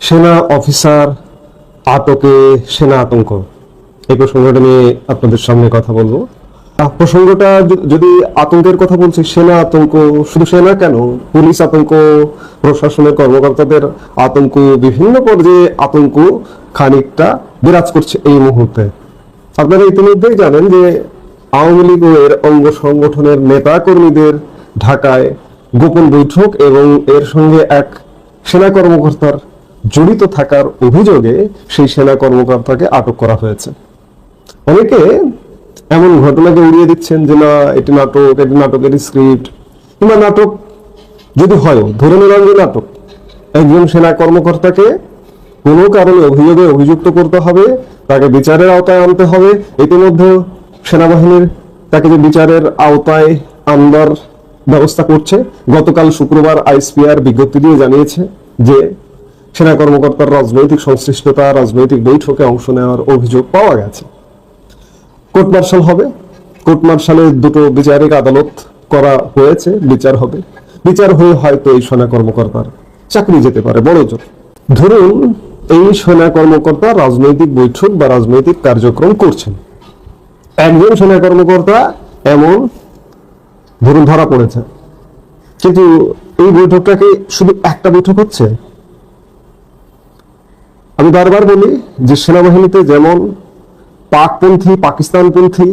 সেনা অফিসার আটকে সেনা আতঙ্ক। এই প্রসঙ্গটা নিয়ে আপনাদের সামনে কথা বলব। প্রসঙ্গটা যদি আতঙ্কের কথা বলছি, সেনা আতঙ্ক, শুধু সেনা কেন? পুলিশ আতঙ্ক, প্রশাসনের কর্মকর্তাদের আতঙ্ক, বিভিন্ন পর্যায়ে আতঙ্ক খানিকটা বিরাজ করছে এই মুহূর্তে। আপনারা ইতিমধ্যেই জানেন যে আওয়ামী লীগের অঙ্গ সংগঠনের নেতা কর্মীদের ঢাকায় গোপন বৈঠক এবং এর সঙ্গে এক সেনা কর্মকর্তার জড়িত থাকার অভিযোগে সেই সেনা কর্মকর্তাকে আটক করা হয়েছে। অনেকে এমন ঘটনাকে উড়িয়ে দিচ্ছেন যে না, এটি নাটক, এটি নাটকের স্ক্রিপ্ট কিংবা নাটক যদি হয়, ধরে নিলাম যে নাটক, একজন সেনা কর্মকর্তাকে কোনো কারণে অভিযোগে অভিযুক্ত করতে হবে, তাকে বিচারের আওতায় আনতে হবে, ইতিমধ্যে সেনাবাহিনীর তাকে যে বিচারের আওতায় আনবার ব্যবস্থা করছে, গতকাল শুক্রবার আইসপিআর বিজ্ঞপ্তি দিয়ে জানিয়েছে যে সেনা কর্মকর্তার রাজনৈতিক সংশ্লিষ্টতা, রাজনৈতিক বৈঠকে অংশ নেওয়ার অভিযোগ পাওয়া গেছে। কোর্ট মার্শাল হবে। কোর্ট মার্শালে দুটো বিচারিক আদালত করা হয়েছে, বিচার হবে। বিচার হয়ে হয়তো এই সেনা কর্মকর্তার চাকরি যেতে পারে, বড় জোর। ধরুন এই সেনা কর্মকর্তা রাজনৈতিক বৈঠক বা রাজনৈতিক কার্যক্রম করছেন। একজন সেনা কর্মকর্তা এমন, ধরুন ধরা পড়েছে। কিন্তু এই বৈঠকটাকে শুধু একটা বৈঠক হচ্ছে? আমি বারবার বলি যে সেনাবাহিনীতে যেমন পাকপন্থী, পাকিস্তানপন্থী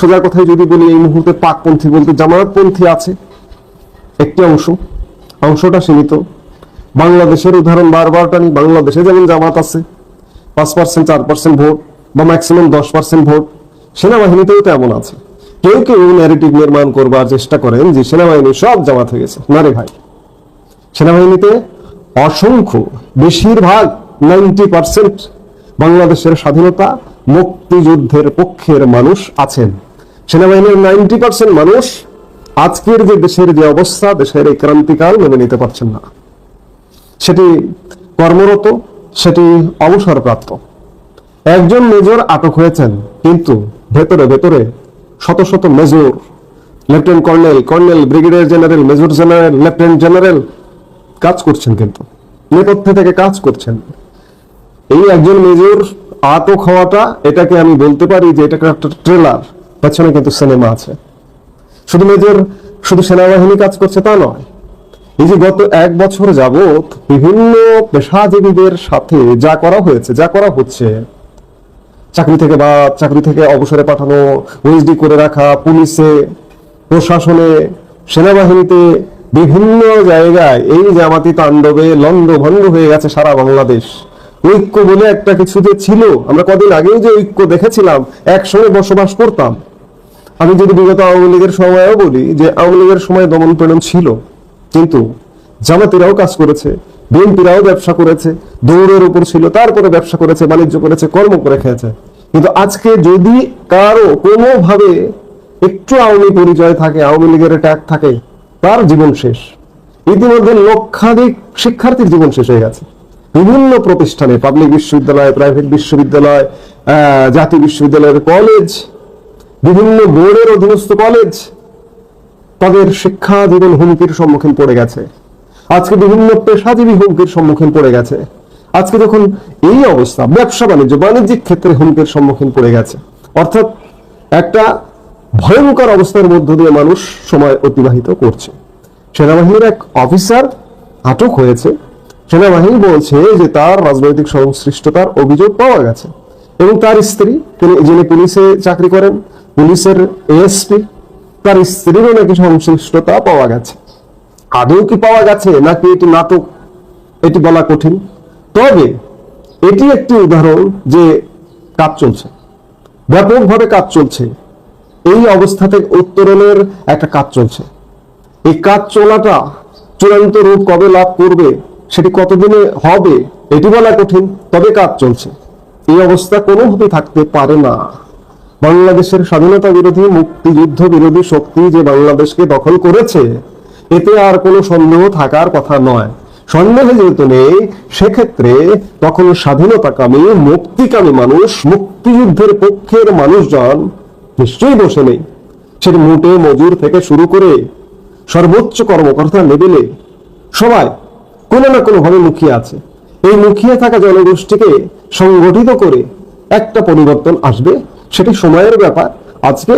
সোজা কথায় যদি বলি, এই মুহূর্তে পাকপন্থী বলতে জামায়াতপন্থী আছে। একটি অংশ, অংশটা সীমিত। বাংলাদেশের উদাহরণ বারবার টানি, বাংলাদেশে যেমন জামাত আছে, পাঁচ পার্সেন্ট চার পার্সেন্ট ভোট বা ম্যাক্সিমাম দশ পার্সেন্ট ভোট, সেনাবাহিনীতেও তেমন আছে। কেউ কেউ ন্যারেটিভ নির্মাণ করবার চেষ্টা করেন যে সেনাবাহিনী সব জামাত হয়ে গেছে। না রে ভাই, সেনাবাহিনীতে অসংখ্য, বেশিরভাগ নাইনটি পার্সেন্ট বাংলাদেশের স্বাধীনতা মুক্তিযুদ্ধের পক্ষের মানুষ আছেন। সেনাবাহিনীর নাইনটি পার্সেন্ট মানুষ আজকের যে দেশের যে অবস্থা, দেশের এই ক্রান্তিকাল মেনে নিতে পারছেন না। সেটি কর্মরত, সেটি অবসরপ্রাপ্ত। একজন মেজর আটক হয়েছেন, কিন্তু ভেতরে ভেতরে শত শত major. Lieutenant colonel colonel brigadier general, major general, lieutenant general কাজ করছেন কিন্তু, নেপথ্যে থেকে কাজ করছেন। এই একজন মেজর আটক হওয়াটা, এটাকে আমি বলতে পারি যে এটা একটা ট্রেলার পেছনে কিন্তু সিনেমা আছে। শুধু মেজর, শুধু সেনাবাহিনী কাজ করছে তা নয়। এই যে গত এক বছর যাবত বিভিন্ন পেশাজীবীদের সাথে যা করা হয়েছে, যা করা হচ্ছে, চাকরি থেকে বা চাকরি থেকে অবসরে পাঠানো ওএসডি করে রাখা, পুলিশে, প্রশাসনে, সেনাবাহিনীতে, বিভিন্ন জায়গায় এই জামাতি তাণ্ডবে লন্ড ভন্ড হয়ে গেছে সারা বাংলাদেশ। ঐক্য বলে একটা কিছু যে ছিল, আমরা কদিন আগেও যে ঐক্য দেখেছিলাম, একসঙ্গে বসবাস করতাম। আমি যদি বিগত আওয়ামী লীগের সময়ও বলি যে আওয়ামী লীগের সময় দমন পীড়ন ছিল, কিন্তু জামাতিরাও কাজ করেছে, বিএনপিরাও ব্যবসা করেছে, দৌড়ের উপর ছিল, তারপরে ব্যবসা করেছে, বাণিজ্য করেছে, কর্ম করে খেয়েছে। কিন্তু আজকে যদি কারও কোনোভাবে একটু আওয়ামী পরিচয় থাকে, আওয়ামী লীগের ট্যাগ থাকে, তার জীবন শেষ। ইতিমধ্যে লক্ষাধিক শিক্ষার্থীর জীবন শেষ হয়ে গেছে। বিভিন্ন প্রতিষ্ঠানে পাবলিক বিশ্ববিদ্যালয় প্রাইভেট বিশ্ববিদ্যালয় জাতীয় বিশ্ববিদ্যালয়ের কলেজ বিভিন্ন বোর্ডের অধীনস্থ কলেজ তাদের শিক্ষা জীবন হুমকির সম্মুখীন পড়ে গেছে। আজকে বিভিন্ন পেশাজীবী হুমকির সম্মুখীন পড়ে গেছে। আজকে যখন এই অবস্থা, ব্যবসা বাণিজ্য, বাণিজ্যিক ক্ষেত্রে হুমকির সম্মুখীন পড়ে গেছে। অর্থাৎ একটা ভয়ঙ্কর অবস্থার মধ্য দিয়ে মানুষ সময় অতিবাহিত করছে। সেনাবাহিনীর এক অফিসার আটক হয়েছে। সেনাবাহিনী বলছে যে তার রাজনৈতিক সংশ্লিষ্টতার অভিযোগ পাওয়া গেছে এবং তার স্ত্রী, তিনি যিনি পুলিশে চাকরি করেন, পুলিশের এএসপি তার স্ত্রীরও নাকি সংশ্লিষ্টতা পাওয়া গেছে। আদৌ কি পাওয়া গেছে নাকি এটি নাটক, এটি বলা কঠিন? তবে এটি একটি উদাহরণ যে কাজ চলছে। ব্যাপকভাবে কাজ চলছে। এই অবস্থা থেকে উত্তরণের একটা কাজ চলছে। এই কাজ চলাটা চূড়ান্ত রূপ কবে লাভ করবে সেটি কতদিনে হবে, এটি বলা কঠিন, তবে কাজ চলছে। এই অবস্থা কোনোভাবে থাকতে পারে না। বাংলাদেশের স্বাধীনতা বিরোধী, মুক্তিযুদ্ধ বিরোধী শক্তি যে বাংলাদেশকে দখল করেছে, এতে আর কোনো সন্দেহ থাকার কথা নয়। সন্দেহ যেহেতু নেই, সেক্ষেত্রে তখন স্বাধীনতাকামী, মুক্তিকামী মানুষ, মুক্তিযুদ্ধের পক্ষের মানুষজন নিশ্চয়ই বসে নেই। সেটি মোটে মজুর থেকে শুরু করে সর্বোচ্চ কর্মকর্তা লেভেলে সবাই কোনো না কোনো ভাবে মুখিয়ে আছে। এই মুখিয়ে থাকা জনগোষ্ঠীকে সংগঠিত করে একটা পরিবর্তন আসবে, সেটি সময়ের ব্যাপার। আজকে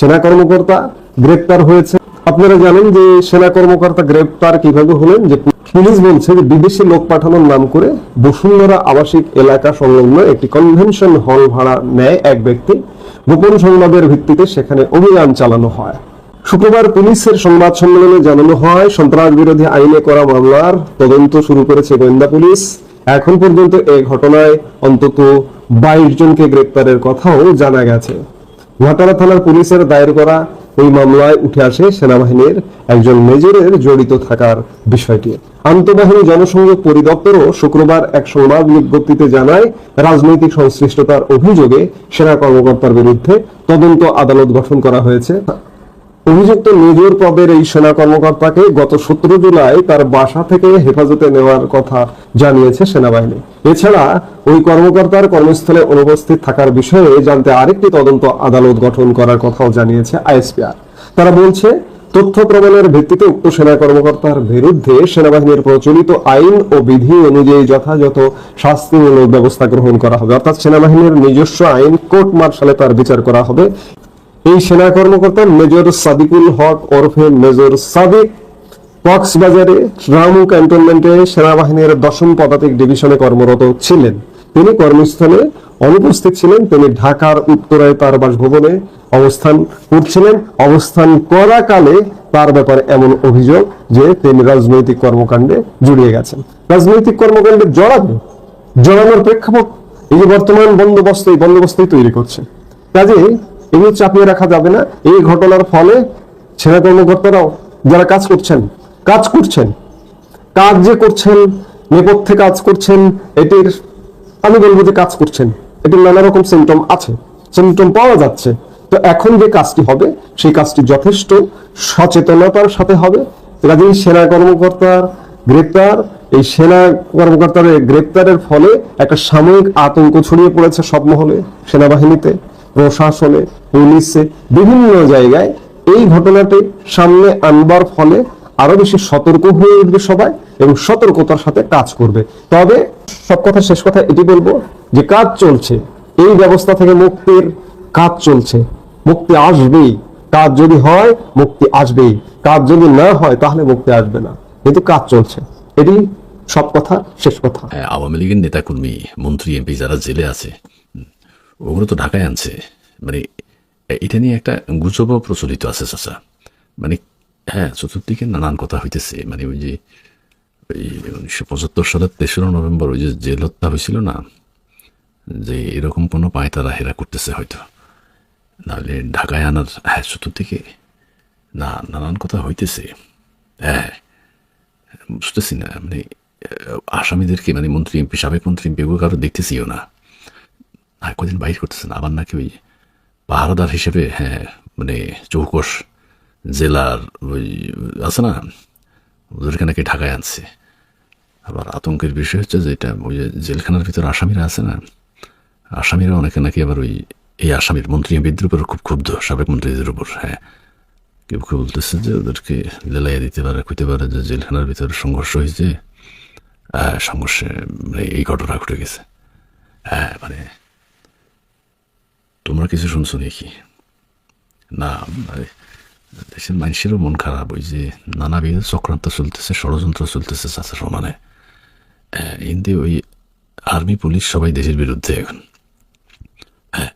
সেনা কর্মকর্তা গ্রেপ্তার হয়েছে। আপনারা জানেন যে সেনা কর্মকর্তা গ্রেপ্তার কীভাবে হলেন, যে পুলিশ বলছে যে বিদেশি লোক পাঠানোর নাম করে বসুন্ধরা আবাসিক এলাকা সংলগ্ন একটি কনভেনশন হল ভাড়া নেয় এক ব্যক্তি। গোপন সংবাদের ভিত্তিতে সেখানে অভিযান চালানো হয়। শুক্রবার পুলিশের সংবাদ সম্মেলনে জানানো হয় সন্ত্রাস বিরোধী আইনে করা মামলার তদন্ত শুরু করেছে গোয়েন্দা পুলিশ। এখন পর্যন্ত এই ঘটনায় অন্তত বাইশ জনকে গ্রেপ্তারের কথাও জানা গেছে। ঘাটালা থানার পুলিশের দায়ের করা ওই মামলায় উঠে আসে সেনাবাহিনীর একজন মেজরের জড়িত থাকার বিষয়টি। আন্তঃবাহিনী জনসংযোগ পরিদপ্তরও শুক্রবার এক সংবাদ বিজ্ঞপ্তিতে জানায়, রাজনৈতিক সংশ্লিষ্টতার অভিযোগে সেনা কর্মকর্তার বিরুদ্ধে তদন্ত আদালত গঠন করা হয়েছে। অভিযুক্ত মেজর পদের এই সেনা কর্মকর্তাকে গত সতেরো জুলাই তার বাসা থেকে হেফাজতে নেওয়ার কথা জানিয়েছে সেনাবাহিনী। এছাড়া ওই কর্মকর্তার কর্মস্থলে অনুপস্থিত থাকার বিষয়ে জানতে আরেকটি তদন্ত আদালত গঠন করার কথাও জানিয়েছে আইএসপিআর। তারা বলছে, তথ্য প্রমাণের ভিত্তিতে উক্ত সেনা কর্মকর্তার বিরুদ্ধে সেনাবাহিনীর প্রচলিত আইন ও বিধি অনুযায়ী যথাযথ শাস্তিমূলক ব্যবস্থা গ্রহণ করা হবে। অর্থাৎ সেনাবাহিনীর নিজস্ব আইন, কোর্ট মার্শালে তার বিচার করা হবে। এই সেনা কর্মকর্তা মেজর সাদিকুল হক ওরফে মেজর সাদিক কক্সবাজারে রামু ক্যান্টনমেন্টে সেনাবাহিনীর দশম পদাতিক ডিভিশনে কর্মরত ছিলেন। তিনি কর্মস্থলে অনুপস্থিত ছিলেন। তিনি ঢাকার উত্তরায় তার বাসভবনে অবস্থান করছিলেন। অবস্থান করাকালে তার ব্যাপারে এমন অভিযোগ যে তিনি রাজনৈতিক কর্মকাণ্ডে জড়িয়ে গেছেন। রাজনৈতিক কর্মকাণ্ডে জড়াবে জড়ানোর প্রেক্ষাপট এই যে বর্তমান বন্দোবস্ত, এই বন্দোবস্তই তৈরি করছে। কাজে এগুলো চাপিয়ে রাখা যাবে না। এই ঘটনার ফলে সেনা কর্মকর্তারাও যারা কাজ করছেন কাজ করছেন, কাজ যে করছেন, নেপথ্যে কাজ করছেন, এটির আমি বলব যে কাজ করছেন, এটির নানা রকম সিমটম আছে সিমটম পাওয়া যাচ্ছে। তো এখন যে কাজটি হবে, সেই কাজটি যথেষ্ট সচেতনতার সাথে হবে। কাজেই সেনা কর্মকর্তার গ্রেপ্তার, এই সেনা কর্মকর্তার গ্রেপ্তারের ফলে একটা সাময়িক আতঙ্ক ছড়িয়ে পড়েছে সব মহলে, সেনাবাহিনীতে। প্রশাসনে, পুলিশে, বিভিন্ন জায়গায় এই ঘটনাটি সামনে আনবার ফলে আরও বেশি সতর্ক হয়ে উঠবে সবাই এবং সতর্কতার সাথে কাজ করবে। তবে সব কথা, শেষ কথা এটি বলব যে কাজ চলছে। এই ব্যবস্থা থেকে মুক্তির কাজ চলছে। মুক্তি আসবেই। কাজ যদি হয়, মুক্তি আসবেই। কাজ যদি না হয়, তাহলে মুক্তি আসবে না। কিন্তু কাজ চলছে। এটি সব কথা, শেষ কথা। আওয়ামী লীগের নেতাকর্মী, মন্ত্রী, এমপি যারা জেলে আছে ওগুলো তো ঢাকায় আনছে। মানে এটা নিয়ে একটা গুজবও প্রচলিত আছে, চাচা। মানে হ্যাঁ চতুর্দিকে নানান কথা হইতেছে। মানে ওই যে, ওই উনিশশো পঁচাত্তর সালের তেসরা নভেম্বর, ওই যে জেল হত্যা হয়েছিল না? যে, এরকম কোনো পায় তারা হেরা করতেছে হয়তো। নাহলে ঢাকায় আনার হ্যাঁ চতুর্দিকে না, নানান কথা হইতেছে। হ্যাঁ বুঝতেছি না। মানে আসামিদেরকে মানে মন্ত্রী, এমপি, সাবেক মন্ত্রী, এমপি কারও দেখতেছিও না। আর কদিন বাইর করতেছেন, আবার নাকি ওই পাহারাদার হিসেবে হ্যাঁ মানে চৌকস জেলার ওই আছে না ওদেরকে নাকি ঢাকায় আনছে। আবার আতঙ্কের বিষয় হচ্ছে যে এটা ওই জেলখানার ভিতরে আসামিরা আছে না, আসামিরা অনেকে নাকি আবার ওই এই আসামির মন্ত্রী এমপিদের উপর খুব ক্ষুব্ধ, সাবেক মন্ত্রীদের উপর হ্যাঁ। কেউ কেউ বলতেছে যে ওদেরকে জেলাইয়া দিতে পারে কইতে পারে যে জেলখানার ভিতরে সংঘর্ষ হয়েছে সংঘর্ষে মানে এই ঘটনা ঘটে গেছে। হ্যাঁ মানে তোমরা কিছু শুনছো নাকি না দেশের মানুষেরও মন খারাপ, ওই যে নানাবিধ চক্রান্ত চলতেছে, ষড়যন্ত্র চলতেছে চাষা সমানে। হিন্দি ওই আর্মি, পুলিশ সবাই দেশের বিরুদ্ধে। এখন হ্যাঁ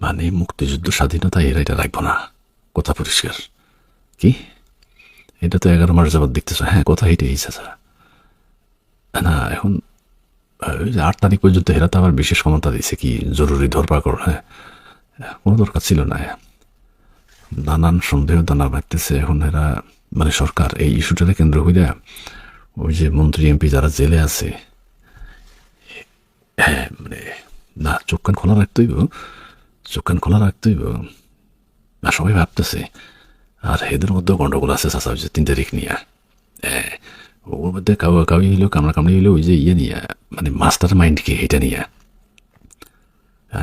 মানে মুক্তিযুদ্ধ স্বাধীনতা এরা এটা রাখব না। কথা পরিষ্কার। কি? এটা তো এগারো মাস যাবত দেখতেছ। হ্যাঁ কথা এটাই, চাচা। না, এখন ওই যে আট তারিখ পর্যন্ত এরা তো আবার বিশেষ ক্ষমতা দিয়েছে কি জরুরি ধরপাকড় হ্যাঁ। কোনো দরকার ছিল না। নানান সন্দেহ দানা বাঁধতেছে। এখন এরা মানে সরকার এই ইস্যুটাকে কেন্দ্র করে ওই যে মন্ত্রী, এমপি যারা জেলে আছে হ্যাঁ মানে না, চোখ কান খোলা রাখতেই চোখ কান খোলা রাখতেই না, সবাই ভাবতেছে। আর এদের মধ্যেও গন্ডগোল আছে চাষা হচ্ছে তিন তারিখ নিয়ে। হ্যাঁ ওর মধ্যে কাউ কাউই হইল কামড়া কামড়ি হইল, ওই যে ইয়ে নিয়ে মানে মাস্টার মাইন্ডকে এটা নিয়ে।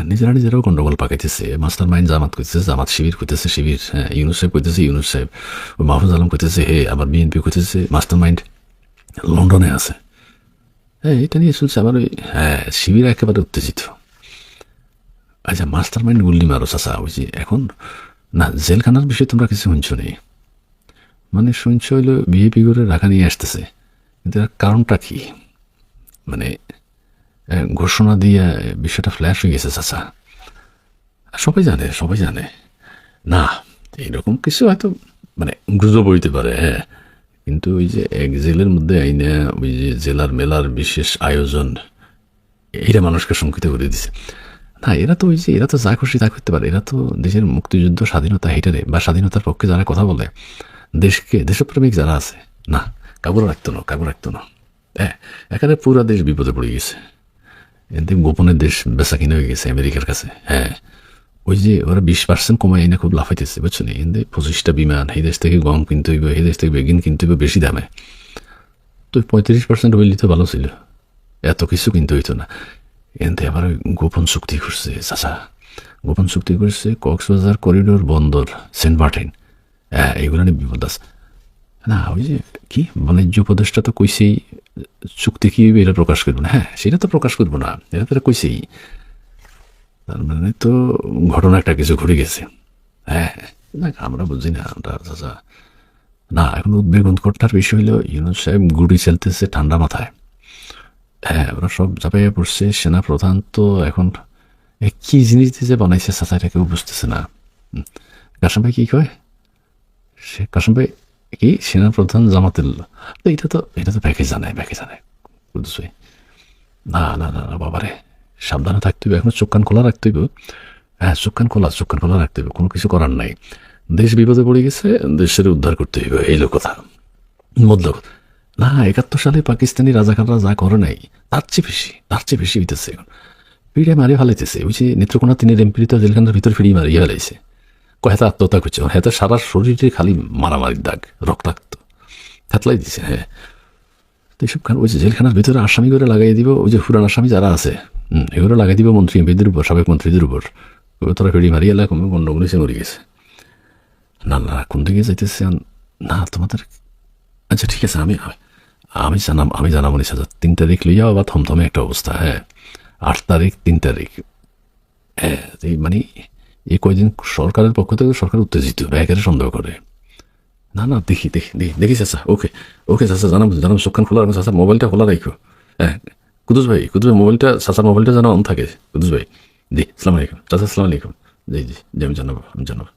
নিজেরা নিজেরাও গন্ডগোল পাকাইতেছে মাস্টার মাইন্ড জামাত করতেছে জামাত শিবির করতেছে শিবির হ্যাঁ ইউনুস সাহেব করতেছে ইউনুস সাহেব, মাহফুজ আলম করতেছে হে, আবার বিএনপি করতেছে মাস্টার মাইন্ড লন্ডনে আছে। হ্যাঁ এটা নিয়ে শুনছি আমার ওই হ্যাঁ শিবির একেবারে উত্তেজিত। আচ্ছা মাস্টার মাইন্ড গুল্লি মারো, চাচা, ওই যে এখন, না, জেলখানার বিষয়ে তোমরা কিছু শুনছো নেই মানে শুনছো হইল বিএপি করে রাখা নিয়ে আসতেছে, কিন্তু কারণটা কি? মানে ঘোষণা দিয়ে বিষয়টা ফ্ল্যাশ হয়ে গেছে, চাচা। সবাই জানে সবাই জানে। না, এইরকম কিছু হয়তো মানে গুজব হইতে পারে হ্যাঁ। কিন্তু ওই যে এক জেলের মধ্যে আইনে ওই যে জেলার মেলার বিশেষ আয়োজন এরা মানুষকে শঙ্কিত করে দিছে। না, এরা তো ওই যে, এরা তো যা খুশি তা করতে পারে। এরা তো দেশের মুক্তিযুদ্ধ, স্বাধীনতা, হেটারে বা স্বাধীনতার পক্ষে যারা কথা বলে, দেশকে, দেশপ্রেমিক যারা আছে, না, কাবুর রাখতো না, কাবুর রাখতো না। হ্যাঁ এখানে পুরা দেশ বিপদে পড়ে গেছে। এতে গোপনের দেশ বেচা কিনে হয়ে গেছে আমেরিকার কাছে হ্যাঁ। ওই যে ওরা বিশ পার্সেন্ট কমাই এনে খুব লাফাইতেছে, বুঝছ না? এতে পঁচিশটা বিমান এই দেশ থেকে গম কিনতে হইব এই দেশ থেকে বেগিন কিনতে হইব, বেশি দামে। তো পঁয়ত্রিশ পার্সেন্ট হইলে তো ভালো ছিল। এত কিছু কিনতে হইতো না। এনতে আবার গোপন চুক্তি করছে চাচা। গোপন চুক্তি করছে কক্সবাজার করিডোর বন্দর, সেন্ট মার্টিন। হ্যাঁ এগুলো নিয়ে বিপদ আছে। না, ওই যে কি? বাণিজ্য উপদেষ্টা তো কইছেই চুক্তি কি এটা প্রকাশ করব না। হ্যাঁ সেটা তো প্রকাশ করব না। এটা তো কইছেই তার মানে তো ঘটনা একটা কিছু ঘুরে গেছে। হ্যাঁ না আমরা বুঝি না, আমরা না, এখন উদ্বেগ ঘটনার বিষয় হলো, ইউনুস সাহেব গুড়ি চলতেছে ঠান্ডা মাথায়। হ্যাঁ ওরা সব চাপাইয়া পড়ছে সেনা প্রধান তো এখন কি জিনিস দিয়ে যে বানাইছে চাচা, এটা কেউ বুঝতেছে না। কাসম ভাই কি কয়? সে কাসম ভাই কি? সেনা প্রধান জামাতুল্লাহ। তো এটা তো এটা তো প্যাকেজ জানায় প্যাকেজ জানায়। না না না না, বাবারে, সাবধানে থাকতে হবে এখন চোখ কান খোলা রাখতে হইব। হ্যাঁ চোখ কান খোলা, চোখ কান খোলা রাখতে হবে কোনো কিছু করার নাই। দেশ বিপদে পড়ে গেছে, দেশের উদ্ধার করতে হইবে। এই লোক কথা। মতলব। না, একাত্তর সালে পাকিস্তানি রাজাকাররা যা করে নাই, তার চেয়ে বেশি, তার চেয়ে বেশি হইতেছে এখন। পিড়ে মারি ফেলাইতেছে। ওই যে নেত্রকোনা তিনি এমপিরিত জেলখানার ভিতর ফিরিয়ে মারিয়ে ফেলাইছে। কয়েকটা আত্মহত্যা করছে হেতে সারা শরীরে খালি মারামারির দাগ, রক্তাক্ত। থেতলাই দিছে হ্যাঁ। তো এইসব খান ওই যে জেলখানার ভিতরে আসামি করে লাগাই দিব, ওই যে পুরান আসামি যারা আছে এগুলো লাগাই দিব মন্ত্রী, এমপিদের উপর, সাবেক মন্ত্রীদের উপর। তোরা ফিরি মারিয়ে এলাকা গন্ডগোল এসে মরে গেছে। না না, কোন দিকে যাইতেছে না, তোমাদের আচ্ছা ঠিক আছে, আমি আমি জানাম আমি জানাব নিশা তিন তারিখ লইয়া বা থমথমে একটা অবস্থা হ্যাঁ। আট তারিখ, তিন তারিখ। হ্যাঁ মানে এই কয়দিন সরকারের পক্ষ থেকে সরকার উত্তেজিত ব্যাগের সন্দেহ করে। না না, দেখি দেখি দেখি দেখি চাচা ওকে ওকে চাচা জানাব জানাব চোখান খোলা চাষা মোবাইলটা খোলা রাখো। হ্যাঁ কুদুস ভাই কুদুস ভাই, মোবাইলটা, চাচার মোবাইলটা যেন অন থাকে কুদুস ভাই। জি সালাম আলাইকুম, চাচা, সালাম আলাইকুম। জি জি জি আমি জানাব আমি জানাব।